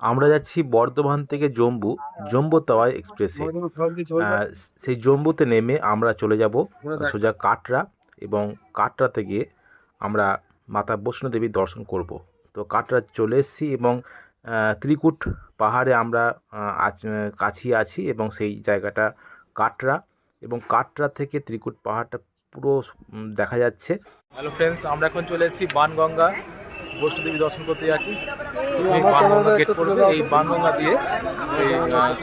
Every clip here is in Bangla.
আমরা যাচ্ছি বর্ধমান থেকে জম্বু জম্বু তাওয়াই এক্সপ্রেসে সেই জম্বুতে নেমে আমরা চলে যাব সোজা কাটরা এবং কাটরা থেকে আমরা মাতা বৈষ্ণোদেবী দর্শন করব। তো কাটরা চলে এসেছি এবং ত্রিকুট পাহাড়ে আমরা আছ আছি এবং সেই জায়গাটা কাটরা এবং কাটরা থেকে ত্রিকুট পাহাড়টা পুরো দেখা যাচ্ছে। হ্যালো ফ্রেন্ডস আমরা এখন চলে এসেছি বানগঙ্গা বৈষ্ণোদেবী দর্শন করতে যাচ্ছি। এই বানগঙ্গা গেট পড়বে এই বানগঙ্গা দিয়ে এই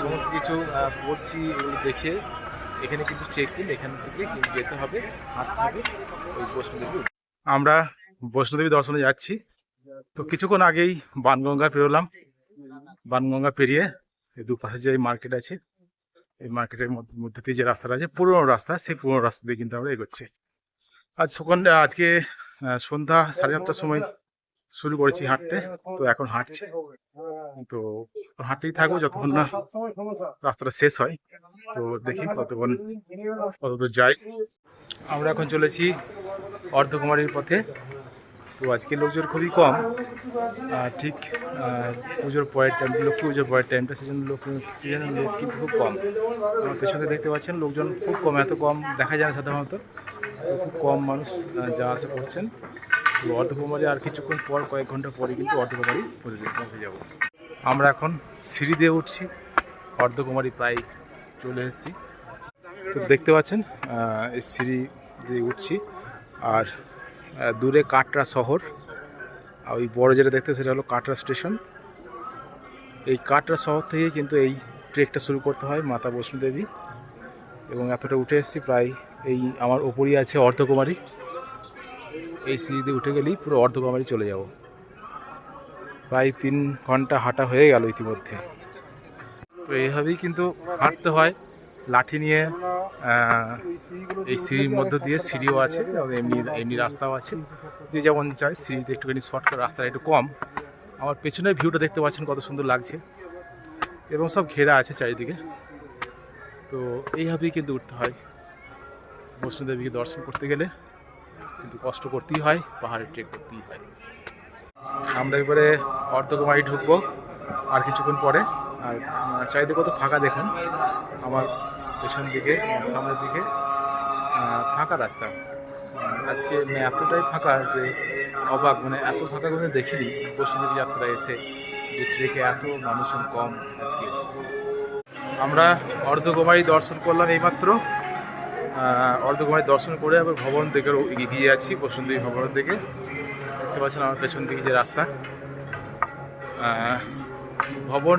সমস্ত কিছু পড়ছি এগুলো দেখে এখানে কিন্তু চেক ইন এখান থেকে যেতে হবে হাঁটতে হবে ওই বৈষ্ণোদেবী আমরা বৈষ্ণোদেবী দর্শনে যাচ্ছি। তো কিছুক্ষণ আগেই বানগঙ্গা পেরোলাম বানগঙ্গা পেরিয়ে এই দুপাশে যে মার্কেট আছে এই মার্কেটের মধ্যে দিয়ে যে রাস্তাটা আছে পুরোনো রাস্তা সেই পুরোনো রাস্তা দিয়ে কিন্তু আমরা এগোচ্ছি। আজ সকাল আজকে সন্ধ্যা সাড়ে আটটার সময় শুরু করেছি হাঁটতে। তো এখন হাঁটছি। তো হাঁটতেই থাকব যতক্ষণ না রাস্তাটা শেষ হয়। তো দেখি কতক্ষণ কতদূর যাই আমরা এখন চলেছি অর্ধকুমারীর পথে। তো আজকে লোকজন খুবই কম। ঠিক পুজোর পরের টাইম লক্ষ্মী পুজোর পরের টাইমটা সেজন্য লোক সিজনের লোক কিন্তু খুব কম। আমার পেছনে দেখতে পাচ্ছেন লোকজন খুব কম এত কম দেখা যায় না সাধারণত। খুব কম মানুষ আহ, যা আসা করছেন। অর্ধকুমারী আর কিছুক্ষণ পর কয়েক ঘণ্টা পরে কিন্তু অর্ধকুমারী পৌঁছে পৌঁছে যাব। আমরা এখন সিঁড়ি দিয়ে উঠছি অর্ধকুমারী প্রায় চলে এসেছি। তো দেখতে পাচ্ছেন এই সিঁড়ি দিয়ে উঠছি, আর দূরে কাটরা শহর। আর ওই বড় যেটা দেখতে, সেটা হলো কাটরা স্টেশন। এই কাটরা শহর থেকে কিন্তু এই ট্রেকটা শুরু করতে হয় মাতা বৈষ্ণোদেবী এবং এতটা উঠে এসেছি, প্রায় এই আমার ওপরই আছে অর্ধকুমারী এই সিঁড়িতে উঠে গেলেই পুরো অর্ধকুমারী চলে যাব। প্রায় তিন ঘণ্টা হাঁটা হয়ে গেল ইতিমধ্যে। তো এইভাবেই কিন্তু হাঁটতে হয়। লাঠি নিয়ে এই সিঁড়ির মধ্য দিয়ে সিঁড়িও আছে এমনি এমনি রাস্তাও আছে। যে যেমন চায় সিঁড়িতে একটুখানি শর্টকাট রাস্তা একটু কম। আমার পেছনের ভিউটা দেখতে পাচ্ছেন কত সুন্দর লাগছে। এবং সব ঘেরা আছে চারিদিকে। তো এইভাবেই কিন্তু উঠতে হয়। বৈষ্ণোদেবীকে দর্শন করতে গেলে। কিন্তু কষ্ট করতেই হয়, পাহাড়ে ট্রেক করতেই হয়। আমরা এবারে অর্ধকুমারী ঢুকবো আর কিছুক্ষণ পরে। আর চারিদিকে কত ফাঁকা দেখুন। আমার পেছন দিকে, আমার সামনের দিকে ফাঁকা রাস্তা। আজকে মানে এতটাই ফাঁকা যে অবাক মানে এত ফাঁকা কোনো দেখিনি। পশ্চিমবঙ্গ যাত্রা এসে যে ট্রেকে এত মানুষজন কম আজকে। আমরা অর্ধকুমারী দর্শন করলাম এইমাত্র। অর্ধকুমারী দর্শন করে আবার ভবন থেকে এগিয়ে যাচ্ছি বসুন্ধী ভবন থেকে দেখতে পাচ্ছেন আমার পেছন দিকে যে রাস্তা। ভবন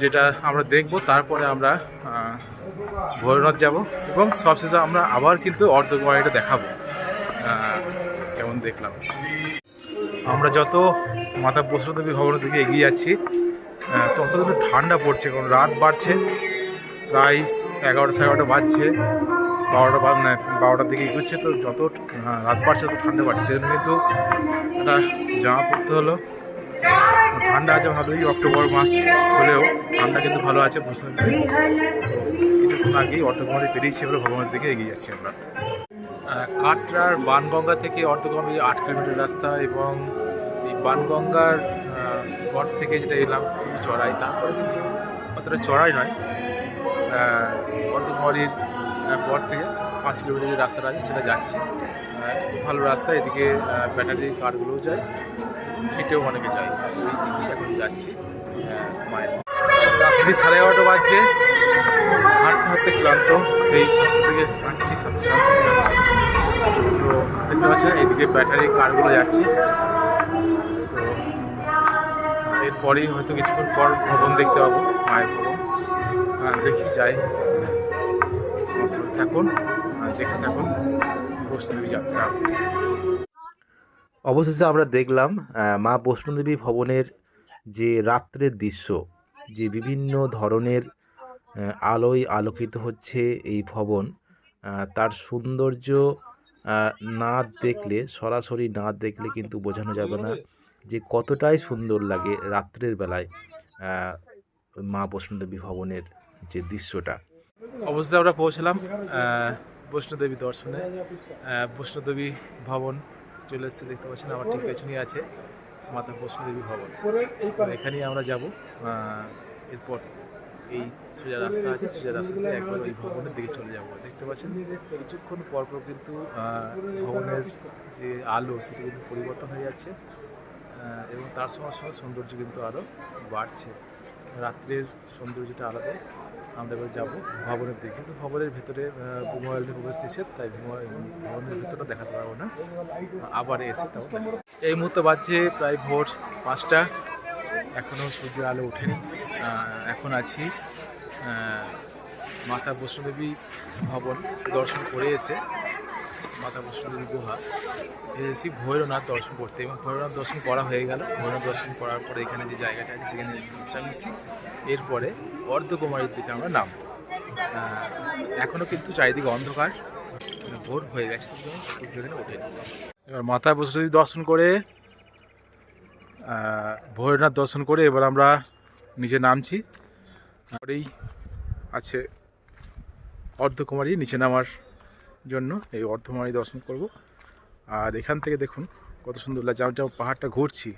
যেটা আমরা দেখব, তারপরে আমরা ভৈরনাথ যাব। এবং সবশেষে আমরা আবার কিন্তু অর্ধকুমারীটা দেখাবো। কেমন দেখলাম। আমরা যত মাতা বৈষ্ণোদেবী ভবনের দিকে এগিয়ে যাচ্ছি তত কিন্তু ঠান্ডা পড়ছে, কারণ রাত বাড়ছে। প্রায় এগারোটা সাড়ে এগারোটা বাজছে। বারোটা বা না, বারোটার দিকে এগোচ্ছে তো যত রাত বাড়ছে তত ঠান্ডা বাড়ছে। সেজন্য কিন্তু একটা জামা পরতে হলো। ঠান্ডা আছে ভালোই অক্টোবর মাস হলেও ঠান্ডা কিন্তু ভালো আছে বুঝতে তো কিছুক্ষণ আগেই অর্ধকুমারী পেরিয়েছি আমরা ভগবানের দিকে এগিয়ে যাচ্ছি আমরা। কাটরার বানগঙ্গা থেকে অর্ধকুমারী আট কিলোমিটার রাস্তা এবং এই বানগঙ্গার পর থেকে যেটা এলাম চড়াই। তারপরে কিন্তু অতটা চড়াই নয় অর্ধকুমারীর পর থেকে পাঁচ কিলোমিটার যে রাস্তাটা আছে সেটা যাচ্ছে। খুব ভালো রাস্তা, এদিকে ব্যাটারি কারগুলোও যায়, হেঁটেও অনেকে যায়। ওই দিকেই এখন যাচ্ছি মায়ের। রাত্রি সাড়ে এগারোটা বাজছে, হাঁটতে হাঁটতে ক্লান্ত, সেই সাথে থেকে হাঁটছি, সাথে সাথে তো দেখতে পাচ্ছেন এইদিকে ব্যাটারি কারগুলো যাচ্ছে। তো, এরপরেই হয়তো কিছুক্ষণ পর ভবন দেখতে পাবো, মায়ের ভবন। দেখি যাই। থাকুন দেখে থাকুন বৈষ্ণবী যাত্রা। অবশেষে আমরা দেখলাম মা বৈষ্ণোদেবী ভবনের যে রাত্রের দৃশ্য, যে বিভিন্ন ধরনের আলোয় আলোকিত হচ্ছে এই ভবন তার সৌন্দর্য না দেখলে, সরাসরি না দেখলে কিন্তু বোঝানো যাবে না যে কতটাই সুন্দর লাগে রাত্রের বেলায় মা বৈষ্ণদেবী ভবনের যে দৃশ্যটা। অবশ্যই আমরা পৌঁছলাম বৈষ্ণোদেবী দর্শনে। বৈষ্ণোদেবী ভবন চলে এসেছে, দেখতে পাচ্ছেন, আমার ঠিক পেছনেই আছে মাতা বৈষ্ণদেবী ভবন। এখানেই আমরা যাব এরপর এই সোজা রাস্তা আছে, সোজা রাস্তাতে একবার ওই ভবনের দিকে চলে যাব। দেখতে পাচ্ছেন, কিছুক্ষণ পরপর কিন্তু ভবনের যে আলো, সেটা কিন্তু পরিবর্তন হয়ে যাচ্ছে এবং তার সঙ্গে সঙ্গে সৌন্দর্য কিন্তু আরও বাড়ছে। রাত্রের সৌন্দর্যটা আলাদা। আমরা এবার যাব ভবনের দিকে। কিন্তু ভবনের ভেতরে মোবাইল উপস্থিত নিষেধ তাই ভবন- ভবনের ভেতরটা দেখাতে পারব না। আবার এসে তাও। এই মুহূর্তে বাজছে প্রায় ভোর পাঁচটা। এখনও সূর্যের আলো ওঠেনি। এখন আছি মাতা বৈষ্ণদেবী ভবন দর্শন করে এসে মাতা বৈষ্ণদেবী গুহা। এসেছি ভৈরনাথ দর্শন করতে এবং ভৈরনাথ দর্শন করা হয়ে গেল। ভৈরনাথ দর্শন করার পরে এখানে যে জায়গাটা আছে, সেখানে বিশ্রাম নিচ্ছি, এরপরে অর্ধকুমারীর দিকে আমরা নাম এখনও কিন্তু চারিদিকে অন্ধকার মানে ভোর হয়ে গেছে সূর্য ওঠেনি। এবার মাতা বৈষ্ণদেবী দর্শন করে ভৈরনাথ দর্শন করে এবার আমরা নিচে নামছি। তারপরেই আছে অর্ধকুমারী, নিচে নামার জন্য এই অর্ধকুমারী দর্শন করব। আর এখান থেকে দেখুন কত সুন্দর লাগছে। আমি যেমন পাহাড়টা ঘুরছি।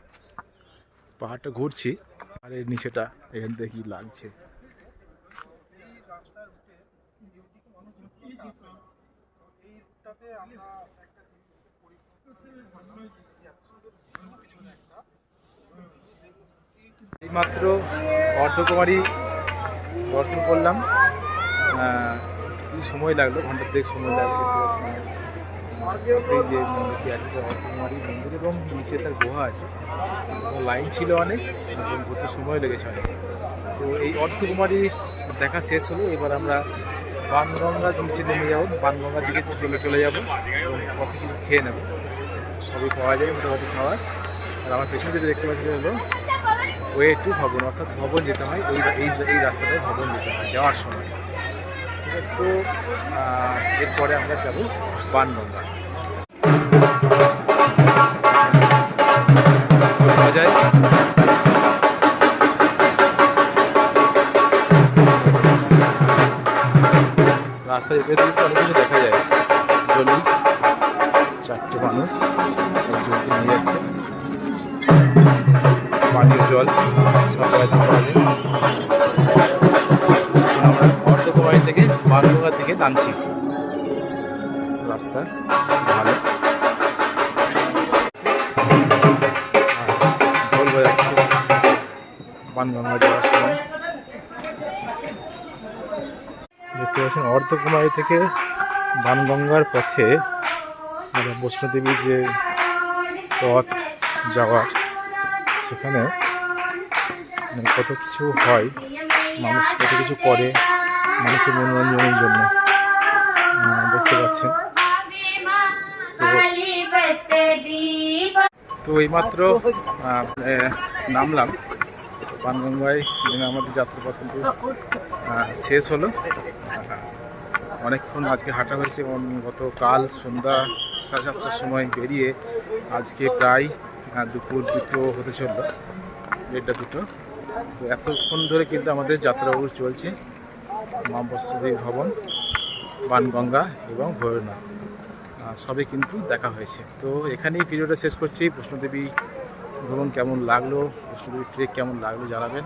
পাহাড়টা ঘুরছি। আর এর নিচেটা এখান থেকে কি লাগছে? এইমাত্র অর্ধকুমারী দর্শন করলাম। সময় লাগল, ঘণ্টা দেড় সময় লাগল সেই যে মন্দিরটি আছে যে অর্ধকুমারী মন্দির এবং নিচে তার গুহা আছে। লাইন ছিল অনেক এবং ঘুরতে সময় লেগেছে অনেক। তো এই অর্ধকুমারী দেখা শেষ হলো, এবার আমরা বানগঙ্গা নিচে নেমে যাব। বানগঙ্গার দিকে চলে চলে যাব এবং কফি খেয়ে নেব। সবই পাওয়া যায় মোটামুটি খাবার আর আমার পেছনে যেটা দেখতে পাচ্ছি হলো, ওয়ে টু ভবন, অর্থাৎ ভবন যেতে হয়। এই এই রাস্তাটায় ভবন যেতে হয় যাওয়ার সময়। তো এরপরে আমরা যাব বানগঙ্গা। পাওয়া যায় রাস্তা যেতে যেতে অনেক কিছু দেখা যায়। জলি চারটে মানুষ একজনকে নিয়ে যাচ্ছে। পানীয় জল, সব থেকে নামছি। রাস্তা ভালো। বানগঙ্গা যাওয়ার সময় দেখতে পাচ্ছেন, অর্ধকুমারী থেকে বানগঙ্গার পথে মানে বৈষ্ণোদেবীর যে পথ যাওয়া, সেখানে মানে কত কিছু হয়, মানুষ কত কিছু করে মানুষের মনোরঞ্জনের জন্য। দেখতে পাচ্ছেন। তো এইমাত্র নামলাম। বানগঙ্গায় নেমে আমাদের যাত্রাপথ কিন্তু শেষ হলো। অনেকক্ষণ আজকে হাঁটা হয়েছে এবং গতকাল সন্ধ্যা সাড়ে সাতটার সময় বেরিয়ে আজকে প্রায় দুপুর দুটো হতে চলল। দেড়টা দুটো। তো এতক্ষণ ধরে কিন্তু আমাদের যাত্রাবাবু চলছে। মা বস্তুদেবী ভবন বানগঙ্গা এবং ভৈরনাথ সবই কিন্তু দেখা হয়েছে। তো এখানেই ভিডিওটা শেষ করছি। বৈষ্ণোদেবী ভ্রমণ কেমন লাগল? বৈষ্ণোদেবী ট্রেক কেমন লাগল জানাবেন।